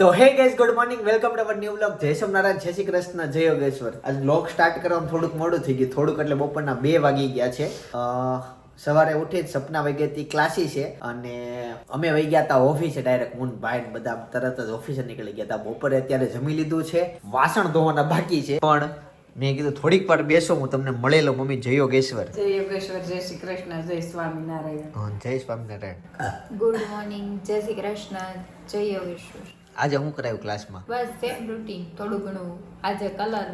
તો hey guys good morning welcome to our new blog જય સોમનારાયણ જય શ્રી કૃષ્ણ જય યોગેશ્વર. આજ બ્લોગ સ્ટાર્ટ કરવામાં થોડુંક મોડું થઈ ગયું. થોડુંક એટલે બપોરના બે વાગી ગયા છે. સવારે ઉઠી જ સપના વહી ક્લાસી છે. અને અમે વહી ગયા હતા ઓફિસે ડાયરેક્ટ હું ભાઈ ને બધા તરત જ ઓફિસે નીકળી ગયા હતા બપોરે અત્યારે જમી લીધું છે. વાસણ ધોવાના બાકી છે. પણ મેં કીધું થોડીક વાર બેસો હું તમને મળેલો મમ્મી. જય યોગેશ્વર. જય યોગેશ્વર જય શ્રી કૃષ્ણ જય સ્વામિનારાયણ. જય સ્વામિનારાયણ. ગુડ મોર્નિંગ જય શ્રી કૃષ્ણ જય યોગેશ્વર. આજે હું કરાયું ક્લાસમાં બસ સેમ રૂટીન થોડું ઘણું. આજે કલર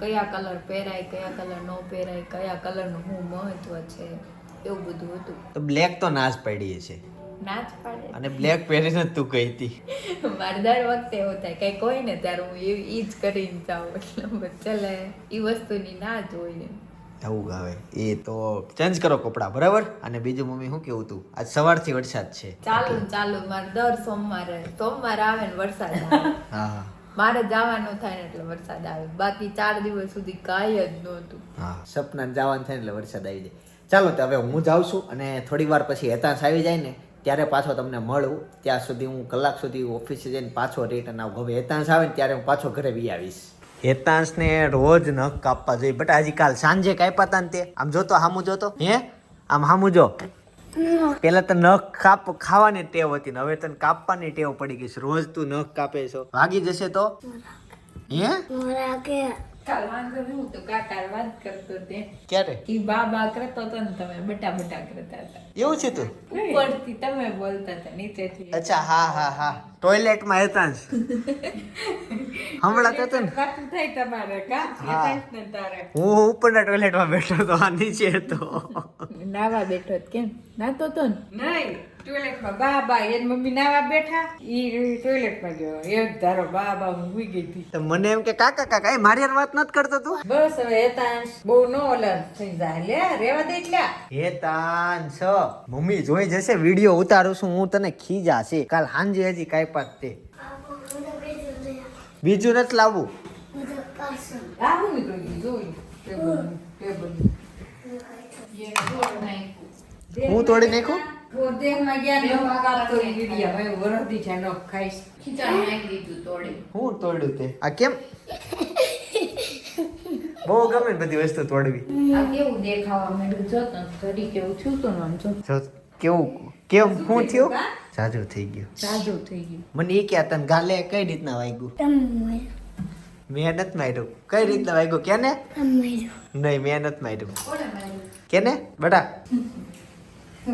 કયા કલર પહેરાય કયા કલર ન પહેરાય કયા કલરનું શું મહત્વ છે એવું બધું હતું. તો બ્લેક તો નાશ પડી છે. ના જ પાડે. અને બ્લેક પહેરીને તું કહી હતી. મારે દર વખતે એવું થાય કંઈ કોઈ ને ત્યારે હું એ જ કરીને જાઉં. એટલે ચલે ચાલે એ વસ્તુની ના જ હોય ને આવે એ તો ચેન્જ કરો કપડાં બરાબર? અને બીજું મમ્મી શું કેવું તું? આજ સવારથી વરસાદ છે. ચાલુ ચાલુ મારે દર સોમવારે સોમવાર આવે ને વરસાદ આવે. હા હા. મારે જવાનું થાય ને એટલે વરસાદ આવે. બાકી ચાર દિવસ સુધી કાંઈ જ નહોતું. હા. સપના જવાનું થાય ને એટલે વરસાદ આવી જાય. ચાલો તો હવે હું જાઉં છું અને થોડી વાર પછી હેતાંશ આવી જાય ને ત્યારે પાછો તમને મળું. ત્યાં સુધી હું કલાક સુધી ઓફિસે જઈને પાછો રિટર્ન આવું. હવે હેતાંશ આવે ને ત્યારે હું પાછો ઘરે બી આવીશ. હેતાંશને રોજ નખ કાપવા જોઈએ. બટ હજી કાલ સાંજે કાપ્યા હતા ને તે. આમ જોતો હામું જોતો હે? આમ હામું જો. પેલા તો નખ કાપ ખાવાની ટેવ હતી ને હવે તને કાપવાની ટેવ પડી ગઈ છે. રોજ તું નખ કાપે છો. ભાગી જશે તો? હે? કાલ વાંધો નહીં હું તો કાકા વાત કરતો તે. ક્યારે? કે કરતો તો ને તમે બટા બટા કરતા હતા. એવું છે તું? ઉપરથી તમે બોલતા હતા નીચેથી. અચ્છા હા હા હા. ટોયલેટમાં હતા જ. હમણાં તો ને. વાતું થાય તમારે કા? હા. તારે. હું ઉપરના ટોયલેટમાં બેઠો તો આ નીચે હતો. નાવા બેઠો કેમ? નાતો તો ને? નહીં. ટોયલેટમાં બાબા એ મમ્મી નાવા બેઠા. ઈ ટોયલેટમાં ગયો. એક ધારો બા બા હું સુઈ ગઈ હતી. તો મને એમ કે કાકા કાકા એ મારી વાત નથી કરતો તું. બસ હવે હેતાંશ. બહુ નો ઓલર થઈ જાય. લે રેવા દે એટલા. હેતાંશ. મમ્મી જોઈ જશે વીડિયો ઉતારું છું હું તને ખીજા છે. કાલ હાંજે હજી કાંઈ પાત તે. બીજું નથી લાવવું. આ હું નીકળી જોઈ. Table table. હું તોડી નાખું? દેહમાં ગયા ને નખ કાપતો ગીડિયા ભાઈ વરદી છે નખ ખાઈશ. ખીચાણ નાખી દીધું તોડી. હું તોડ્યું તે? આ કેમ? બહુ ગમે બધી વસ્તુ તોડવી. આ કેવું દેખાવા માંડ્યું? જો તો ઘડી કેવું છું તો આમ જો. જો કેવું કેમ હું થયું સાજુ થઈ ગયું. સાજુ થઈ ગયું. મને એ ક્યાં તને ગાલે કઈ રીતના વાગ્યું? મેં નથી માર્યું. કઈ રીતના વાગ્યું? કેને? નહીં મહેનત નથી માર્યું? કેને? બટા.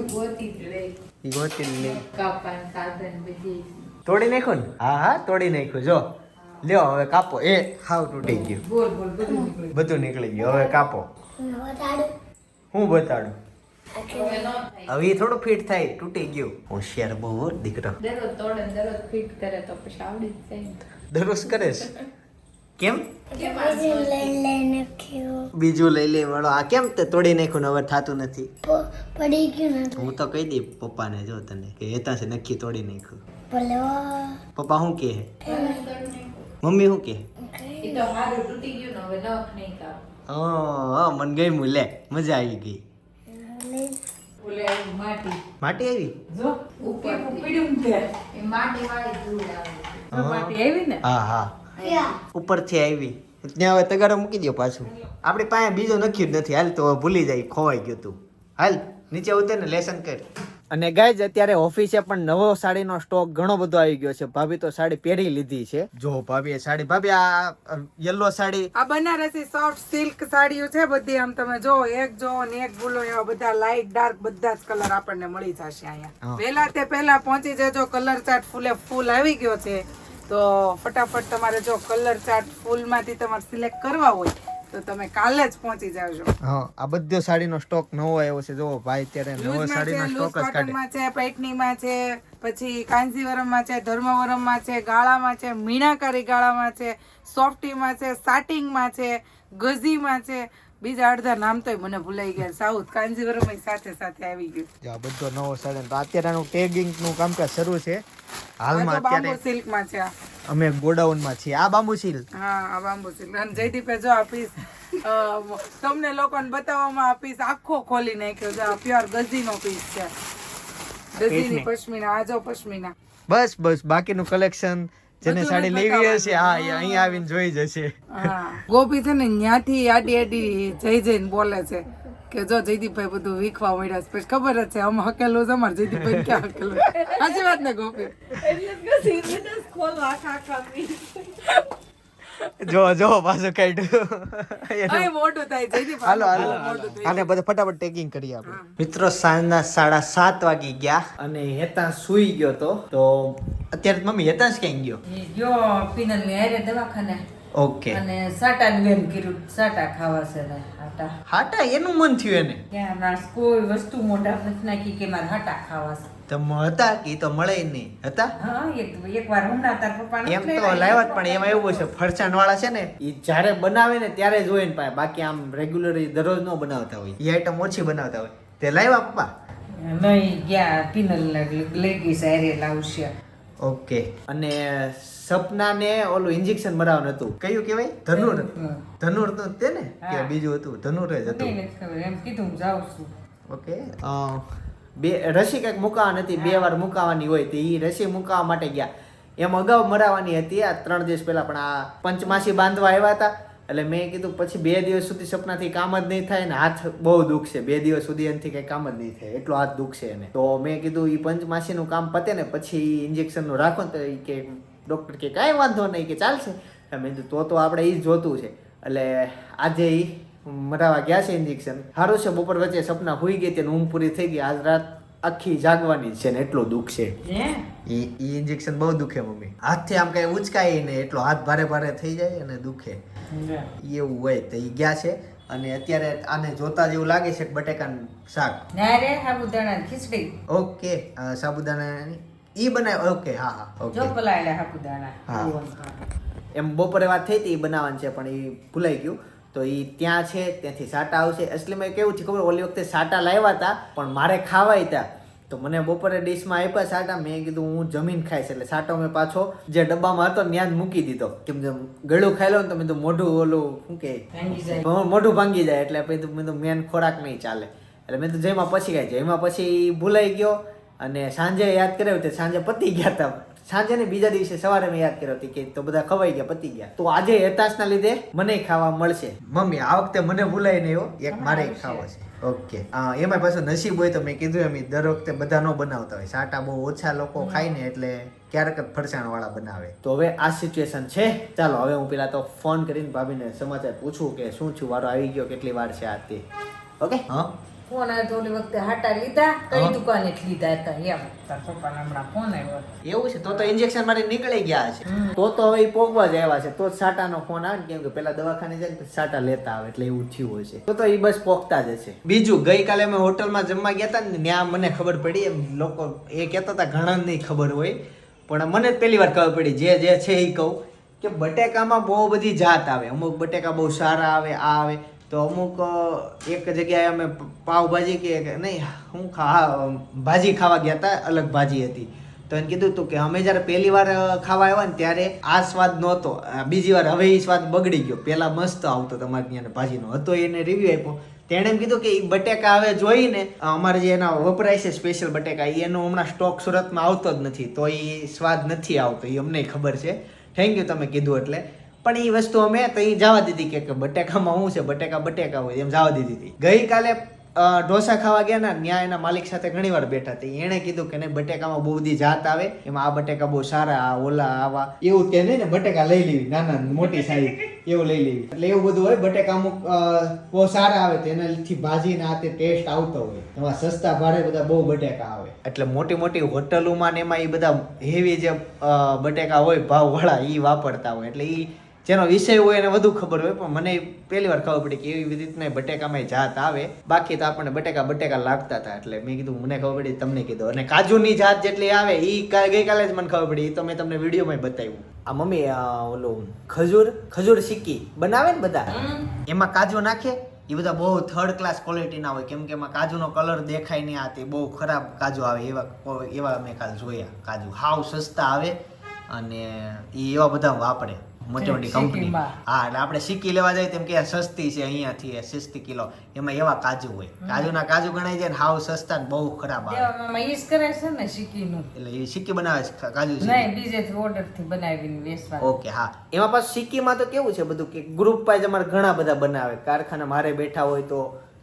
ગોતી જ લે. ઈ ગોતી લે. કાપાન સાધન બધી. તોડી નાખ્યું ને? હા હા તોડી નાખ્યું. જો. લ્યો હવે કાપો. એ હાવ તૂટી ગયું. બોલ બોલ બધું નીકળ્યું બધું નીકળી ગયું. હવે કાપો. હું બતાડું? હવે ઈ થોડું ફિટ થાય. તૂટી ગયું. હોશિયાર બહુ દીકરો. દરરોજ તોડે દરરોજ ફિટ કરે તો પછી આવડી જ જાય દરરોજ કરે છે. કેમ? કેમ બીજું લઈ લે વાળો. આ કેમ તે તોડી નાખ્યું હવે થતું નથી? પડી ગયું હું તો કહી દઈ પપ્પાને જો તને કે હેતા છે નક્કી તોડી નાખ્યું. પપ્પા શું કહે? મમ્મી શું કહે? ઈ તો હારું તૂટી ગયું ને હવે નખ નહીં કાપ. હા મને ગઈ મુ લે મજા આવી ગઈ. માટી. માટી આવી? જો ઉપર માટી વાળી ધૂળ આવે માટી આવી ને? હા હા. ઉપરથી આવી. ત્યાં હવે તગારો મૂકી દો પાછું. આપણી પાસે બીજો નખ્યું જ નથી. હાલ તો ભૂલી જાય ખોવાઈ ગયું તું. હાલ નીચે ઉતર ને લેસન કર. અને ગાય અત્યારે ઓફિસે પણ નવો સાડીનો સ્ટોક ઘણો બધો આવી ગયો છે. ભાભી તો સાડી પહેરી લીધી છે. જો ભાભી સાડી ભાભી આ યલો સાડી. આ બનારસી સોફ્ટ સિલ્ક સાડીઓ છે બધી. આમ તમે જો એક જો ને એક ભૂલો એવા બધા લાઈટ ડાર્ક બધા જ કલર આપણને મળી જશે. અહીંયા. પહેલા તે પહેલા પહોંચી જજો. કલર ચાર્ટ ફૂલે ફૂલ આવી ગયો છે. તો ફટાફટ તમારે જો કલર ચાર્ટ ફૂલમાંથી તમારે સિલેક્ટ કરવા હોય તો તમે કાલે જ પહોંચી જાવજો હા આ બધો સાડીનો સ્ટોક નવો આવ્યો છે. જો ભાઈ અત્યારે નવો સાડીનો સ્ટોક જ કાઢે. કોટનમાં છે પૈઠણીમાં છે પછી કાંજીવરમમાં છે ધર્મવરમમાં છે ગાળામાં છે મીણાકારી ગાળામાં છે સોફ્ટીમાં છે સાટિંગમાં છે ગઝીમાં છે. બીજા અડધા નામ તોય મને ભૂલાઈ ગયા. સાઉથ કાંજીવરમ સાથે સાથે આવી ગયું. બધો નવો સાડી. તો અત્યારે આનું ટેગિંગનું કામકાજ શરૂ છે. હાલમાં અત્યારે સિલ્કમાં છે. અમે ગોડાઉનમાં છીએ. આ બાંબુ સિલ્ક. હા આ બાંબુ સિલ્ક. અને જયદીપે જો આ તમને લોકોને બતાવવામાં આ આખો ખોલી નાખ્યો આ પ્યોર ગઝીનો પીસ છે. ગઝીની પશ્મિના આ જો પશ્મિના. બસ બસ બાકીનું કલેક્શન જેને સાડી લેવી હશે હા એ બતાવવાનું. આવીને જોઈ જશે. ગોપી છે ને ન્યાથી આડી આડી જઈ જઈને બોલે છે. કે જો જયદીપભાઈ બધું વીખવા મળ્યા છે પછી ખબર જ છે આમ હકેલું છે અમારે જયદીપભાઈ ક્યાં હકેલું? સાચી વાત ને ગોપી? જો જો પાછું કાઢ્યું મોટું થાય હાલો હાલો આને બધા ફટાફટ ટેકિંગ કરીએ આપણે. મિત્રો સાંજના સાડા સાત વાગી ગયા અને હેતા સુઈ ગયો તો. તો અત્યારે મમ્મી હેતાંશ ક્યાં ગયો? ગયો પીનલ ને દવાખાને. ઓકે. અને સાટા ગેમ કીધું સાટા ખાવા છે ને હાટા. હાટા? એનું મન થયું એને? ત્યાં કોઈ વસ્તુ મોઢા નથી નાખી કે મારે હાટા ખાવા છે. તમ હતા કે તો મળે નહીં. હતા? હા એક એક વાર હમણાં તાર પપ્પા એમ તો લાવ્યા પણ એમાં એવું છે ફરસાણ વાળા છે ને? એ જ્યારે બનાવે ને ત્યારે જ હોય ને પાય બાકી આમ રેગ્યુલર દરરોજ ન બનાવતા હોય. એ આઈટમ ઓછી બનાવતા હોય. તે લાવ્યા પપ્પા? નહીં ગયા પિનલ લઈ ગઈ સારી લાવશે. ઓકે. અને સપનાને ઓલું ઇન્જેક્શન મરાવવાનું હતું. કયું કહેવાય? ધનુર. ધનુર તો તે ને? કે બીજું હતું? ધનુર જ હતું. એમ કીધું હું જાઉં છું. ઓકે. બે રસી કંઈક મુકાવાની હતી બે વાર મુકાવાની હોય તો એ રસી મુકાવા માટે ગયા. એમ અગાઉ મરાવાની હતી આ ત્રણ દિવસ પહેલા પણ આ પંચમાસી બાંધવા આવ્યા હતા. એટલે મેં કીધું પછી બે દિવસ સુધી સપનાથી કામ જ નહીં થાય ને હાથ બહુ દુખશે બે દિવસ સુધી એનાથી કંઈ કામ જ નહીં થાય. એટલો હાથ દુખશે એને. તો મેં કીધું એ પંચમાસીનું કામ પતે ને પછી ઇન્જેક્શનનું રાખો ને તો એ કે ડૉક્ટર કે કાંઈ વાંધો નહીં કે ચાલશે. મેં કીધું તો તો આપણે એ જોતું છે. એટલે આજે એ મરાવા ગયા છે ઇન્જેક્શન. સારું છે, બપોર વચ્ચે સપના હોઈ ગઈ તેને ઊંઘ પૂરી થઈ ગઈ. આજ રાત આખી જાગવાની છે ને એટલું દુઃખ છે. ઈ ઇન્જેક્શન બહુ દુખે મમ્મી. હાથથી આમ કઈ ઉચકાય ને એટલો હાથ ભારે ભારે થઈ જાય અને દુખે. એવું હોય તો એ ગયા છે અને અત્યારે આને જોતા જેવું લાગે છે કે બટેકાનું શાક. ના રે સાબુદાણા ખીચડી. ઓકે સાબુદાણા ઈ બનાવે ઓકે હા હા જો ઓકે પલાળેલા સાબુદાણા. હા. એમ બપોરે વાત થઈ હતી ઈ બનાવવાની છે પણ એ ભૂલાઈ ગયું. તો એ ત્યાં છે ત્યાંથી સાટા આવશે. અસલી મેં કેવું છે ખબર? ઓલી વખતે સાટા લાવ્યા હતા પણ મારે ખાવાય હતા તો મને બપોરે ડિશમાં આપ્યા સાટા. મેં કીધું હું જમીન ખાઈશ. એટલે સાટો મેં પાછો જે ડબ્બામાં હતો ત્યાં જ મૂકી દીધો. કેમ કે ગળું ખાઈ લો ને તો મેં તો મોઢું ઓલું શું કે? મોઢું ભાંગી જાય. એટલે પછી મેં તો મેન ખોરાક નહીં ચાલે. એટલે મેં તો જેમાં પછી ખાઈ જેમાં પછી ભૂલાઈ ગયો અને સાંજે યાદ કર્યો તે સાંજે પતી ગયા હતા સાંજે ને બીજા દિવસે સવારે મેં યાદ કર્યો હતી કે તો બધા ખવાઈ ગયા પતી ગયા. તો આજે હેતાશના લીધે મને ખાવા મળશે. મમ્મી આ વખતે મને ભૂલાય નહીં હો એક મારે ખાવો છે. ઓકે. એમાં પાછું નસીબ હોય તો મેં કીધું એમ દર વખતે બધા નો બનાવતા હોય. સાટા બહુ ઓછા લોકો ખાય ને એટલે ક્યારેક જ ફરસાણ વાળા બનાવે. તો હવે આ સિચ્યુએશન છે. ચાલો હવે હું પેલા તો ફોન કરીને ભાભીને સમાચાર પૂછું કે શું છું વારો આવી ગયો કેટલી વાર છે આ તે? ઓકે? હા. ફોન આવ્યો ઓલી વખતે હાટા લીધા કઈ દુકાને લીધા હતા એમ. તાર પપ્પાને હમણાં ફોન આવ્યો. એવું છે તો તો ઇન્જેક્શન માટે નીકળી ગયા છે. તો તો હવે પોગવા જ આવ્યા છે તો જ સાટાનો ફોન આવે ને કેમ કે પેલા દવાખાને જાય ને સાટા લેતા આવે એટલે એવું થયું હશે તો તો એ બસ પોગતા જ હશે. બીજું ગઈકાલે અમે હોટલમાં જમવા ગયા હતા ને ત્યાં મને ખબર પડી એમ લોકો એ કહેતા હતા ઘણા નહીં ખબર હોય. પણ મને પેલી પહેલી વાર ખબર પડી જે જે છે એ કહું કે બટેકામાં બહુ બધી જાત આવે. અમુક બટેકા બહુ સારા આવે આ આવે. તો અમુક એક જગ્યાએ અમે પાવભાજી કે નહીં, હું ખા ભાજી ખાવા ગયા હતા અલગ ભાજી હતી. તો એને કીધું હતું કે અમે જ્યારે પહેલી વાર ખાવા આવ્યા ને ત્યારે આ સ્વાદ નહોતો. બીજી વાર હવે એ સ્વાદ બગડી ગયો. પહેલાં મસ્ત આવતો તમારી ત્યાં ભાજીનો. હતો એને રિવ્યુ આપ્યો. તેણે એમ કીધું કે એ બટેકા હવે જોઈને અમારે જે એના વપરાય છે સ્પેશિયલ બટેકા એનો હમણાં સ્ટોક સુરતમાં આવતો જ નથી. તો એ સ્વાદ નથી આવતો. એ અમને ખબર છે. થેન્ક યુ તમે કીધું એટલે. પણ એ વસ્તુ અમે ત્યાં જવા દીધી કે બટેકામાં શું છે? બટેકા બટેકા હોય એમ જવા દીધી હતી. ગઈકાલે ઢોસા ખાવા ગયા ના, ત્યાં એના માલિક સાથે ઘણી વાર બેઠા હતી. એણે કીધું કે નહીં, બટેકામાં બહુ બધી જાત આવે. એમાં આ બટેકા બહુ સારા, આ ઓલા, આવા. એવું કે નહીં ને, બટેકા લઈ લેવી, નાના, મોટી સાઈઝ એવું લઈ લેવી. એટલે એવું બધું હોય, બટેકા અમુક બહુ સારા આવે તો એનાથી ભાજી ના તે ટેસ્ટ આવતો હોય. એમાં સસ્તા ભાડે બધા બહુ બટેકા આવે. એટલે મોટી મોટી હોટલોમાં ને એમાં એ બધા હેવી જે બટેકા હોય, ભાવવાળા એ વાપરતા હોય. એટલે એ જેનો વિષય હોય એને વધુ ખબર હોય પણ મને પહેલી વાર ખબર પડી કે એવી રીતના બટેકામાં જાત આવે. બાકી તો આપણને બટેકા બટેકા લાગતા હતા એટલે મેં કીધું મને ખબર પડી તમને કીધું. અને કાજુની જાત જેટલી આવે એ ગઈકાલે જ મને ખબર પડી એ તો મેં તમને વિડીયોમાં બતાવ્યું. આ મમ્મી ઓલું ખજૂર ખજૂર સિક્કી બનાવે ને બધા? એમાં કાજુ નાખે? એ બધા બહુ થર્ડ ક્લાસ ક્વોલિટીના હોય કેમ કે એમાં કાજુનો કલર દેખાય નહીં આ તે બહુ ખરાબ કાજુ આવે એવા એવા મેં કાલ જોયા કાજુ. હાવ સસ્તા આવે અને એ એવા બધા વાપરે. મોટી મોટી કંપની હા એટલે આપણે સિક્કી લેવા જાય તેમ કે સસ્તી છે અહીંયાથી સસ્તી કિલો. એમાં એવા કાજુ હોય. કાજુના કાજુ ગણાય જાય ને હાવ સસ્તા ને બહુ ખરાબ આવે. દેવામાં કરે છે ને સિક્કીનું એટલે એ સિક્કી બનાવે છે કાજુ નહીં બીજે ઓર્ડરથી બનાવીને વેચવા ઓકે હા. એમાં પાછું સિક્કીમાં તો કેવું છે બધું કે ગ્રુપ વાઇઝ અમારે ઘણા બધા બનાવે. કારખાના મારે બેઠા હોય તો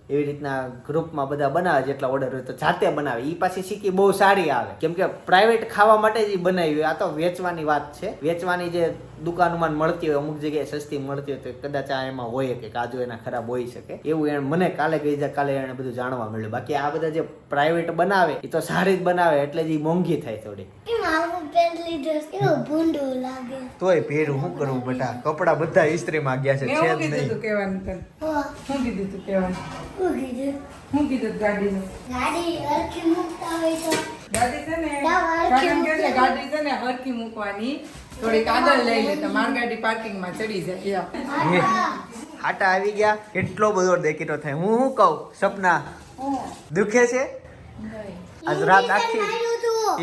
એવી રીતના ગ્રુપમાં બધા બનાવે જેટલા ઓર્ડર હોય તો જાતે બનાવે. એ પાછી સિક્કી બહુ સારી આવે. કેમ કે પ્રાઇવેટ ખાવા માટે જ બનાવી આ તો વેચવાની વાત છે. વેચવાની જે દુકાનોમાં મળતી હોય અમુક જગ્યાએ સસ્તી મળતી હોય તો કદાચ આ એમાં હોય કે કાજુ એના ખરાબ હોઈ શકે. એવું એને મને કાલે ગઈ જાય કાલે એને બધું જાણવા મળ્યું. બાકી આ બધા જે પ્રાઇવેટ બનાવે એ તો સારી જ બનાવે એટલે જ મોંઘી થાય થોડી. તોય પહેરું શું કરવું બેટા? કપડા બધા ઇસ્ત્રીમાં ગયા છે છે જ નહીં. કહેવાનું શું કીધું તું કહેવાનું. શું કીધું? શું કીધું તું ગાડીનું. ગાડી અરખી મૂકતા હોય તો. ગાડી છે ને કહે. ગાડી છે ને અરખી મૂકવાની. થોડીક આગળ લઈ લે તો મારગાડી પાર્કિંગમાં ચડી જાય. હાટા આવી ગયા. કેટલો બધો દેખીતો થાય. હું શું કહું? સપના. દુખે છે? આજ રાત આખી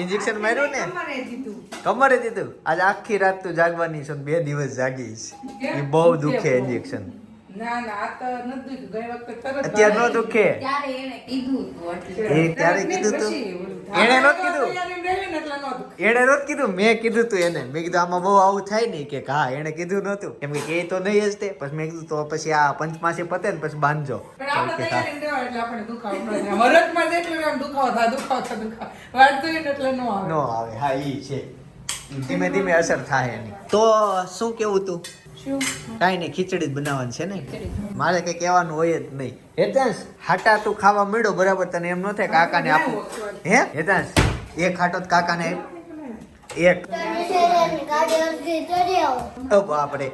ઇન્જેક્શન માર્યું ને? તમારે દીધું કમરે દીધું આજ આખી રાત તું જાગવાની છે બે દિવસ જાગીશ એ બહુ દુખે ઇન્જેક્શન ના ના આ તો નથી દીધું ગઈ વખતે તરત અત્યારે નો દુખે ત્યારે એને કીધું હતું એટલે એ ત્યારે કીધું તું. પછી એણે નહોતું કીધું? તૈયારી રહેલી ને એટલે ન નહોતું કીધું. મેં કીધું તું એને. મેં કીધું આમાં બહુ આવું થાય નહીં. કે હા એણે કીધું નહોતું. કેમ કે એ તો નહીં જ તે. પછી મેં કીધું તો પછી આ પંચમાસી પતે ને પછી બાંધજો. ન આવે. હા ઈ છે. ધીમે ધીમે અસર થાય એની. તો શું કેવું તું? કાંઈ નહીં ખીચડી જ બનાવવાની છે ને? મારે કઈ કહેવાનું હોય જ નહીં. હેતાંશ હાટા તું ખાવા મળ્યો બરાબર? તને એમ ન થાય કાકાને આપું હે હેતાંશ એક હાટો જ કાકાને એક. બાપરે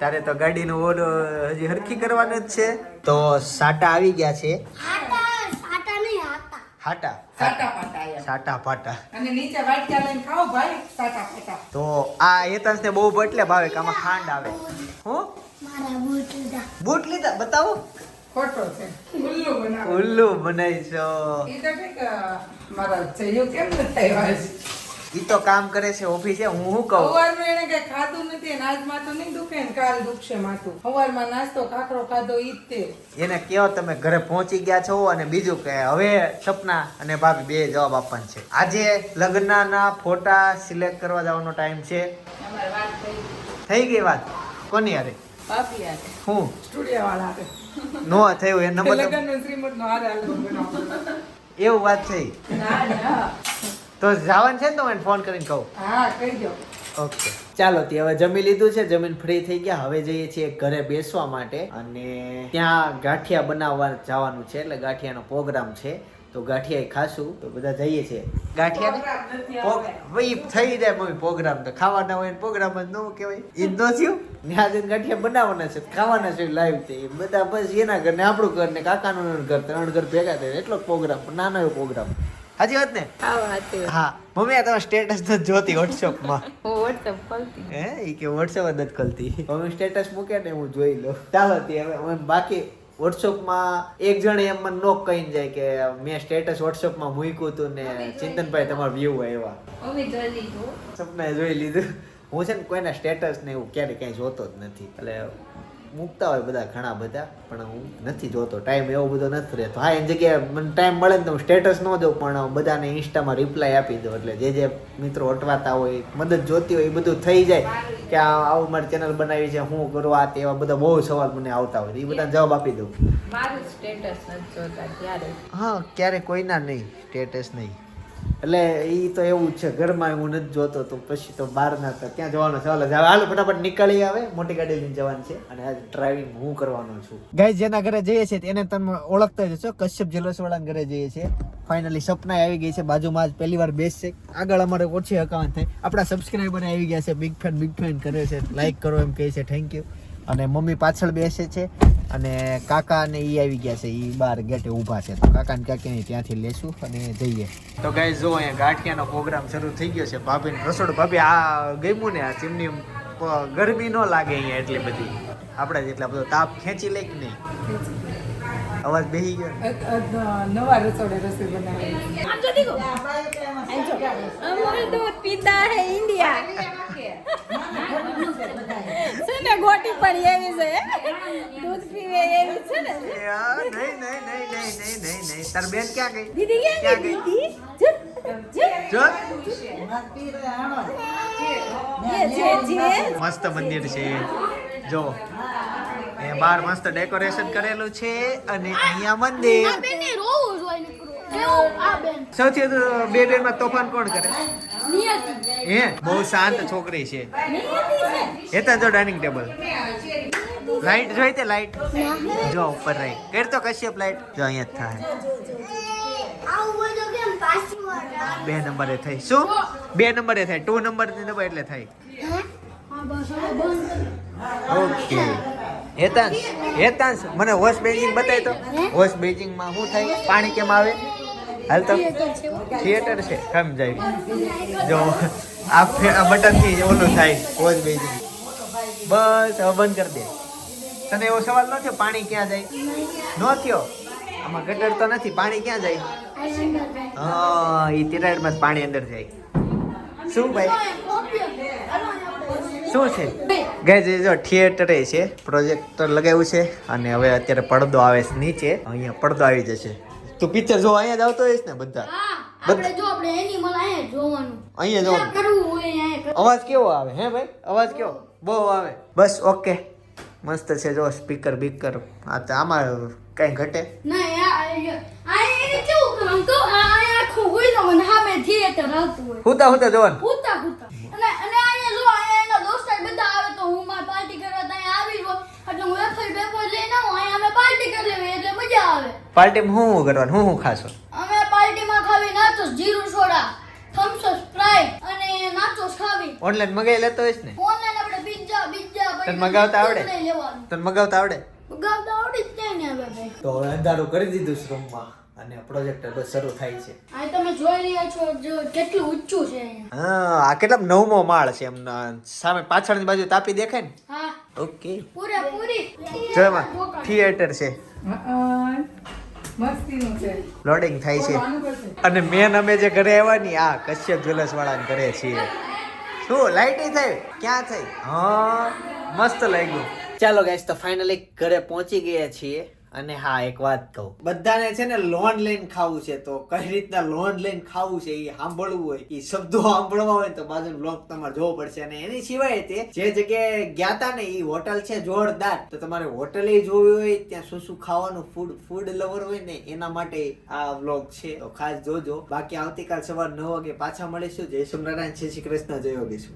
તારે તો ગાડીનું ઓલો હજી હરખી કરવાનું જ છે. તો સાટા આવી ગયા છે. હાટા સાટા પાટા સાટા પાટા અને નીચે વાટકા લઈને ખાઓ ભાઈ સાટા પાટા તો આ હેતાંશને બહુ બટલે ભાવે કે આમાં ખાંડ આવે. હો? મારા બૂટ લીધા. બૂટ લીધા? બતાવો. ખોટો છે. ઉલ્લુ બનાવ. ઉલ્લુ બનાવીશો. એ તો કે મારા જયું કેમ ન થાય છે ઈ તો કામ કરે છે ઓફિસે. હું શું કહું? સવારનું એને કઈ ખાધું નથી અને આજ માથું નહીં દુખે ને કાલ દુખશે માથું. સવારમાં નાસ્તો ખાખરો ખાધો ઈ જ તે. એને કહો તમે ઘરે પહોંચી ગયા છો અને બીજું કે હવે સપના અને ભાભી બે જવાબ આપવાના છે. આજે લગ્નના ફોટા સિલેક્ટ કરવા જવાનો ટાઈમ છે. થઈ ગઈ. વાત? કોની ભાભી હારે. હું? સ્ટુડિયો વાળા હારે. નો થયું એ નંબર હારે એવું વાત થઈ. ના ના. તો જવાનું છે ને તો મને ફોન કરીને કહું. હા કહી દો. ઓકે. ચાલો તે હવે જમી લીધું છે. જમીન ફ્રી થઈ ગયા. હવે જઈએ છીએ ઘરે બેસવા માટે. અને ત્યાં ગાંઠિયા બનાવવા જવાનું છે. એટલે ગાંઠિયાનો પ્રોગ્રામ છે. તો ગાંઠિયા ખાશું. તો બધા જઈએ છીએ. ગાંઠિયા ભાઈ થઈ જાય મમ્મી પ્રોગ્રામ તો ખાવાના હોય ને પ્રોગ્રામ જ ન કહેવાય. એ જ ન થયું? ત્યાં જઈને ગાંઠિયા બનાવવાના છે. ખાવાના છે લાઈવ તે. બધા બસ એના ઘર ને આપણું ઘર ને કાકાનું ઘર ત્રણ ઘર ભેગા થાય એટલો પ્રોગ્રામ નાનો એવો પ્રોગ્રામ હાજી વાત ને. હા મમ્મી આ તમે સ્ટેટસ તો જોતી વોટ્સઅપમાં માં. WhatsApp ખોલતી. હે ઈ કે વોટ્સએપ જ નથી ખોલતી. મમ્મી સ્ટેટસ મૂકે ને હું જોઈ લઉં. ચાલો તે હવે હવે બાકી વોટ્સઅપમાં એક જણે એમ મને નોક કહીને જાય કે મેં સ્ટેટસ વોટ્સએપમાં મૂક્યું હતું ને ચિંતનભાઈ તમારો વ્યૂ આવ્યા. મમ્મી જોઈ લીધું. સપના જોઈ લીધું. હું છે ને કોઈના સ્ટેટસ ને એવું ક્યારેય ક્યાંય જોતો જ નથી. એટલે મૂકતા હોય બધા ઘણા બધા પણ હું નથી જોતો. ટાઈમ એવો બધો નથી રહેતો. હા એની જગ્યાએ મને ટાઈમ મળે ને તો હું સ્ટેટસ ન દઉં પણ બધાને ઇન્સ્ટામાં રિપ્લાય આપી દઉં. એટલે જે જે મિત્રો અટવાતા હોય મદદ જોતી હોય એ બધું થઈ જાય કે આ આવું મારી ચેનલ બનાવી છે હું કરું આ તે એવા બધા બહુ સવાલ મને આવતા હોય. એ બધા જવાબ આપી દઉં. હા ક્યારે કોઈના નહીં સ્ટેટસ નહીં. એટલે એ તો એવું જ છે, ઘરમાં હું નથી જોતો તો પછી તો બહાર ના હતા, ક્યાં જવાનો છે હાલ હાલ, ફટાફટ નીકળી આવે, મોટી ગાડી લઈને જવાનું છે અને આજ ડ્રાઇવિંગ હું કરવાનો છું. ગાય જેના ઘરે જઈએ છીએ એને તમે ઓળખતા જ છો કશ્યપ જલસવાળા ઘરે જઈએ છીએ. ફાઇનલી સપના આવી ગઈ છે, બાજુમાં જ પહેલી વાર બેસશે. આગળ અમારે ઓછી અકાઉન્ટ થાય આપણા સબસ્ક્રાઈબર આવી ગયા છે બિગ ફેન બિગ ફેન કરે છે. લાઈક કરો એમ કહે છે થેન્ક યુ અને મમ્મી પાછળ બેસે છે અને કાકા ને ઈ આવી ગયા છે ઈ બહાર ગેટે ઊભા છે. તો કાકા ને કાકી ત્યાંથી લેશું અને જઈએ. તો ગાય જો અહીંયા ગાંઠિયાનો પ્રોગ્રામ શરૂ થઈ ગયો છે ભાભી રસોડ ભાભી આ ગમ્યું ને આ ચીમની ગરમી ન લાગે અહીંયા એટલી બધી. આપણે જેટલા બધો તાપ ખેંચી લે કે નહીં? અવાજ બેહી ગયો નવા રસોડે રસોઈ બનાવી. પીતા હે ઇન્ડિયા. છે ને ગોટી પડી એવી છે. દૂધ પીવે એવી છે ને. નહીં નહીં નહીં નહીં નહીં નહીં નહીં. તાર બેન ક્યાં ગઈ? દીદી ક્યાં ગઈ? દીદી? જો જે. મસ્ત મંદિર છે. જો એ બાર મસ્ત ડેકોરેશન કરેલું છે અને અહીંયા મંદિર. બેને રોવું જોઈએ નીકળો કેવું આ બેન? સૌથી બે બેનમાં તોફાન કોણ કરે? નિયતિ. હે બહુ શાંત છોકરી છે. હેતા જો ડાઇનિંગ ટેબલ લાઈટ જોઈ તે લાઈટ જો ઉપર રાઈટ કેર તો કશ્યપ લાઈટ જો અહીંયા થાય? બે નંબરે થઈ. શું? બે નંબરે થાય. ટુ નંબર નંબર એટલે થાય. ઓકે હેતાંશ હેતાંશ મને વોશ બેજિંગ બતાય તો. વોશ બેજિંગમાં શું થાય? પાણી કેમ આવે? હાલ તો થિયેટર છે, કેમ જાય. જો, આ બટનથી ઓલું થાય વોશ બેજિંગ બસ, હવે બંધ કરી દે. તને એવો સવાલ ન થયો, પાણી ક્યાં જાય? ન થયો? આમાં ગટર તો નથી, પાણી ક્યાં જાય? હા એ તિરાડમાં માં પાણી અંદર જાય. શું ભાઈ? શું છે? એ જો થિયેટર છે પ્રોજેક્ટર લગાવ્યું છે, અને હવે અત્યારે પડદો આવે છે નીચે. અહીંયા પડદો આવી જશે. તું પિક્ચર જો અહીંયા જ આવતો હોઈશ ને બધા? આપણે જો આપણે એનિમલ અહીંયા જોવાનું. અહીંયા જોવાનું કરવું હોય અહીંયા અવાજ કેવો આવે હે ભાઈ? અવાજ કેવો? બહુ. આવે. બસ ઓકે. મસ્ત છે જો સ્પીકર બીકર આ તો આમાં કઈ ઘટે. ના આ એને કેવું કરવાનું તો આ આખું હોય ને મને સામે થિયેટર આવતું હોય. હુતા હુતા જોવાનું. હુતા હુતા. અને અને અહીંયા જો અહીંયા એના દોસ્તાર બધા આવે તો હું માર પાર્ટી કરવા ત્યાં આવી ગયો એટલે હું વેફર વેફર લઈને આવું અહીંયા અમે પાર્ટી કરી લેવી એટલે મજા આવે પાર્ટીમાં હું શું કરવાનું? હું શું ખાશો? અમે પાર્ટીમાં ખાવી નાચોસ જીરું સોડા થમ્સ અપ સ્પ્રાઇટ અને નાચોસ ખાવી. ઓનલાઈન મગાઈ લેતો હોઈશ ને? ઓનલાઈન આપણે પિઝા પિઝા તને મગાવતા આવડે? તને મગાવતા આવડે? મગાવતા આવડે જ ને હવે ભાઈ. તો હવે અંધારું કરી દીધું છે રૂમમાં અને પ્રોજેક્ટર બસ શરૂ થાય છે. આ તમે જોઈ રહ્યા છો જો કેટલું ઊંચું છે હા આ કેટલા નવમો માળ છે એમ સામે પાછળની બાજુ તાપી દેખાય ને? હા. ઓકે પૂરા પૂરી એમાં થિયેટર છે. લોડિંગ થાય છે. અને મેન અમે જે ઘરે આવ્યા ની આ કશ્યપ જ્વેલર્સ વાળા ઘરે છીએ. શું લાઈટ થઈ? ક્યાં થઈ? હા મસ્ત લાગ્યું. ચાલો ગાઈસ તો ફાઇનલી ઘરે પહોંચી ગયા છીએ. અને હા, એક વાત કહું. બધાને છે ને લોન લઈને ખાવું છે, તો કઈ રીતના લોન લઈને ખાવું છે એ સાંભળવું હોય, એ શબ્દો સાંભળવા હોય તો બાજુ બ્લોગ તમારે જોવો પડશે. અને એની સિવાય તે જે જગ્યાએ ગયા તા ને એ હોટલ છે જોરદાર. તો તમારે હોટલે જોવી હોય, ત્યાં શું શું ખાવાનું ફૂડ ફૂડ લવર હોય ને, એના માટે આ વ્લોગ છે. તો ખાસ જોજો. બાકી આવતીકાલ સવાર નવ વાગે પાછા મળીશું. જય સોમનારાયણ શ્રી કૃષ્ણ. જય યોગેશ્વર.